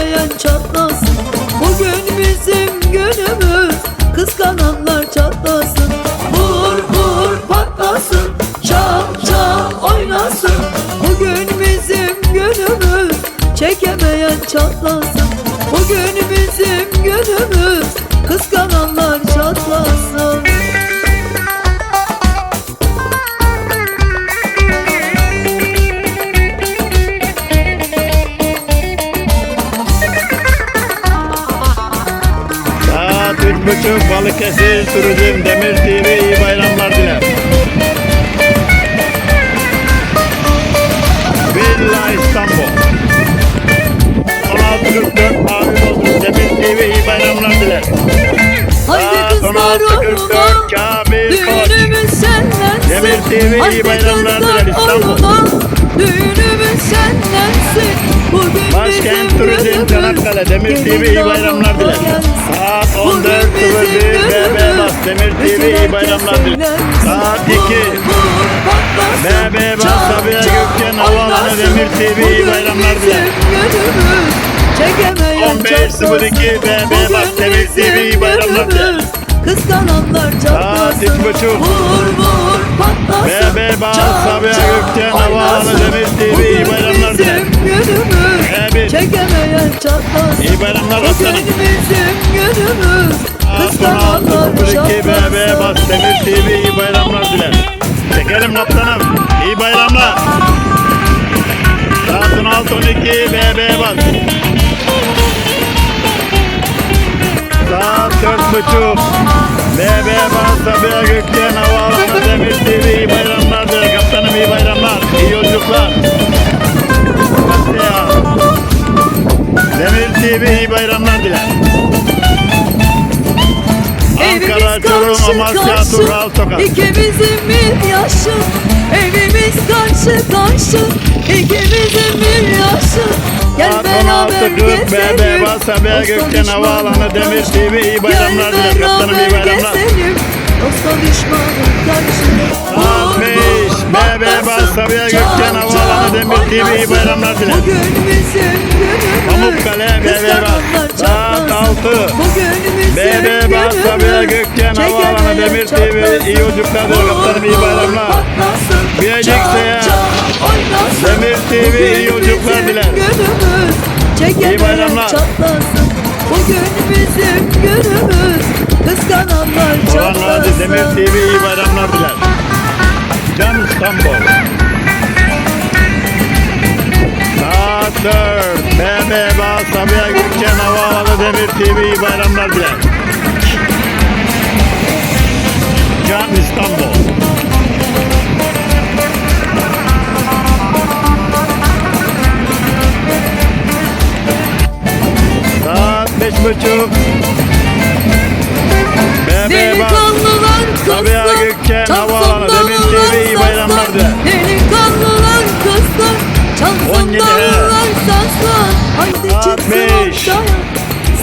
Çekemeyen çatlasın. Bugün bizim günümüz kıskananlar çatlasın. Vur vur patlasın çal çal oynasın. Bugün bizim günümüz çekemeyen çatlasın Buçuk Balıkesir Turizm Demir TV iyi bayramlar diler. Villa İstanbul 16.44 Mavi Bodrum Demir TV iyi bayramlar diler. Haydi kızlar 16.44 oynuna Kamil Koç Düğünümüz şenlensin Demir TV iyi bayramlar diler İstanbul. Düğünümüz şenlensin Bugün Başkent Turizm Çanakkale Demir TV iyi bayramlar diler. Gelsin. Saat Bugün 14.01 bizim BB günümüz. Bas Demir TV iyi bayramlar. Saat Vur, 2 vur, patlasın. BB Bas Sabiha Gökçen Havaalanı. Demir TV iyi bayramlar diler. günümüz. Çekemeyen 15.02 çatlasın. BB Bugün Bas Demir TV iyi bayramlar diler. Kıskananlar çatlasın. Vur vur patlasın. BB Bas Sabiha Gökçen Havaalanı. Demir çatlasın. İyi bayramlar aslanım. Bugün bizim günümüz. Kıskananlar 16.02 BB çatlasın. Bas Demir TV iyi bayramlar diler. Çekelim kaptanım. İyi bayramlar. Saat 16.12 BB Bas. Saat 4.30 BB Bas Sabiha Gökçen Havaalanı Demir TV iyi bayramlar diler. Kaptanım iyi bayramlar. İyi yolculuklar. Diler. Ankara, Evimiz Çorum, karşı Amasya, karşı, Tural, Tokat. İkimizin bir yaşı Evimiz karşı karşı İkimizin bir yaşı Gel Saat beraber 16.40 BB gezelim Bas Sabiha Dosta Gökçen Havaalanı Demir. TV iyi bayramlar Gel diler. Kaptanım iyi bayramlar. Dosta düşmana karşı Saat Vur, 5 vur, BB Bas patlasın. Sabiha Çal, Gökçen Havaalanı Demir TV iyi bayramlar diler. Bugün bizim günümüz Pamukkale BB Kıskananlar Bas. Saat çatlasın. 6 Bugün bizim BB Bas Sabiha Gökçen Havaalanı Demir TV iyi yolculuklar diler. Kaptanım iyi bayramlar. Bilecekse ya. Demir TV iyi yolculuklar diler. İyi bayramlar. Bugün bizim günümüz. Kıskananlar Orhan çatlasın. Demir TV iyi bayramlar diler. Can İstanbul. 4. BB Bas Sabiha Gökçen Havaalanı Demir TV bayramlar diler. Can İstanbul. Saat beş buçuk. Delikanlılar Sabiha kızlar Gökçen çalsın Havaalanı Demir TV bayramlar diler. Delikanlılar kızlar çalsın 17 he. Beş.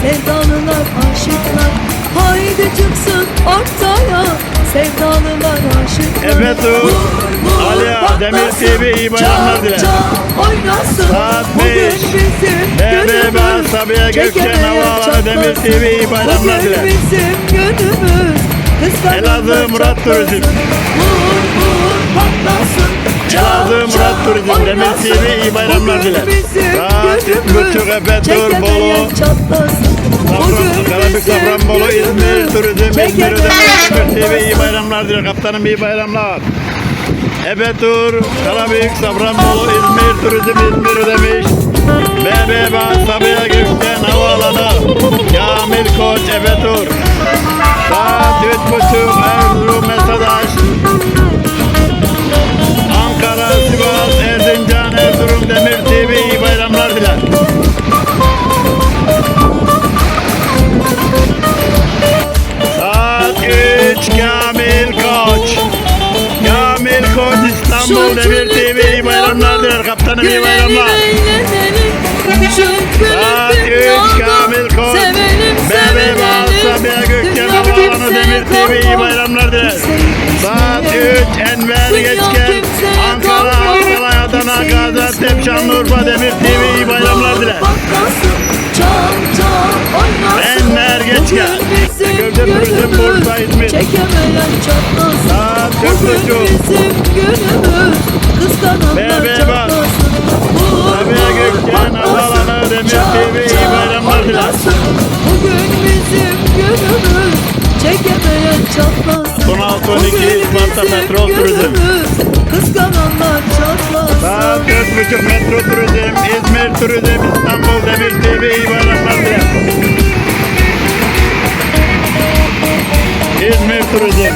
Sevdalılar aşıklar Haydi çıksın ortaya Sevdalılar aşıklar Evet, o. Vur, vur, Ali Ağa, patlasın. Demir TV iyi bayramlar Çal, diler. çal, oynasın Saat Bugün beş. bizim BB günümüz. Bas Sabiha Gökçen Havaalanı Demir. TV iyi bayramlar diler. Bugün bizim Kıskananlar Elazığ Murat. Turizm. Vur vur patlasın Elazığ Murat Demir TV iyi bayramlar diler. Saat üç buçuk Efe Tur Bolu. Karabük, Safranbolu, İzmir, Turizm, İzmir Ödemiş, İzmir TV iyi bayramlar diyor. Kaptanım iyi bayramlar. Ebe Tur, Karabük, Safranbolu, İzmir, Turizm, İzmir Ödemiş. BB Sabiha Gökçen Havaalanı, Kamil 3 Kamil Koç. Kamil Koç İstanbul Demir TV iyi bayramlar. Kaptanım iyi bayramlar. Saat 3 Kamil Koç. Bebe Bağ Sabiha Gökçen Havaalanı Demir TV iyi bayramlar diler. Saat 3 Enver Geçken Ankara, Ankara, Adana, Gaziantep, Şanlıurfa Demir TV iyi bayramlar diler. Çekemeyen çatlasın Bugün bizim günümüz. Kıskananlar çatlasın. Vur, Sabiha vur, Gökçen patlasın. Diler. oynasın. Bugün bizim günümüz. Çekemeyen çatlasın. Son altı on iki Bugün Isparta bizim Petrol Turizm. Kıskananlar çatlasın. Saat 4.30 Metro Turizm, İzmir Turizm, İstanbul Demir TV iyi Turizm.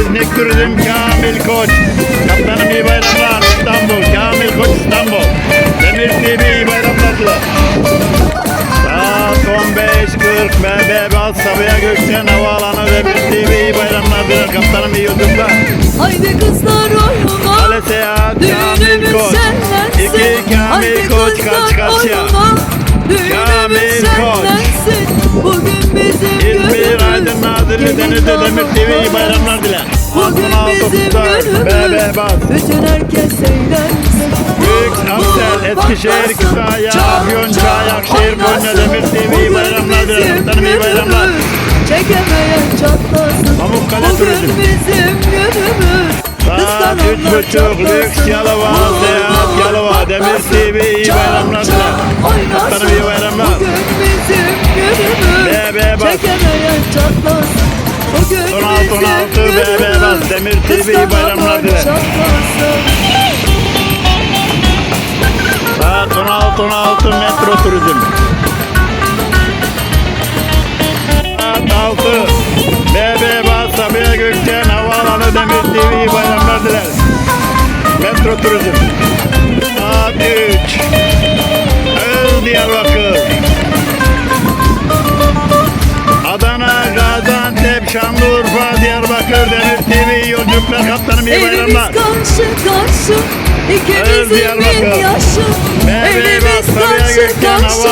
İznik Turizm Kamil Koç. Kaptanım iyi bayramlar İstanbul. Kamil Koç İstanbul. Demir TV iyi bayramlar. Saat 15.40 BB Bal Sabiha Gökçen Havaalanı Demir TV iyi bayramlar diler. Kaptanım iyi yolculuklar. Haydi kızlar TV iyi bayramlar diler. Bugün bizim 16.30'da günümüz. Bütün herkes eğlensin Büyük Aksel, Eskişehir. Kütahya, Çal, Afyon, çal, Çayak, Şehir, Konya. Demir TV iyi bayramlar diler. Kaptanım iyi bayramlar. Çekemeyen çatlasın Pamukkale Bugün bizim günümüz Saat üç buçuk. Lüks Yalova, 16, bizim 16, BB bas. Demir TV bayramlar diler. Saat 16.16 Metro Turizm. Saat 6 BB Bas Sabiha Gökçen Havaalanı Demir TV bayramlar diler. Metro Turizm. Saat 3 Öz Diyarbakır. Şanlıurfa, Diyarbakır, Demir TV yolculuklar kaptanım iyi bayramlar. karşı karşı Öz İkimizin Diyarbakır. bir yaşı. Sabiha karşı karşı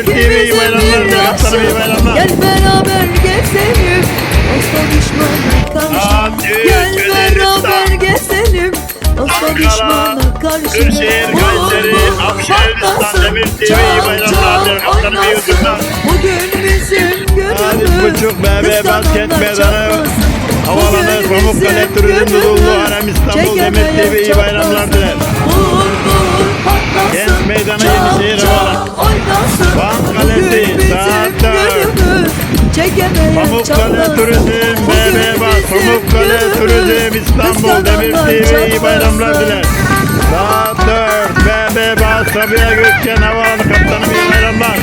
İkimizin bir yaşı. Gel beraber gezelim. Dosta düşmana karşı. Gel beraber gezelim. Dosta düşmana karşı. Kırşehir, Kayseri, patlasın. Demir TV, BB Basket Meydanı, Bugün Pamukkale, Turizm. Dudullu, Harem, İstanbul, Demir TV, iyi bayramlar diler. Kent Meydanı, Yenişehir oynasın. Van Kalesi, Bugün bizim saat dört. günümüz. Çekemeyen Pamukkale. Turizm, BB Bas, Pamukkale. Turizm, İstanbul, Demir TV, iyi bayramlar diler. Saat 4 BB Bas Sabiha Gökçen Havaalanı Kaptanım iyi bayramlar.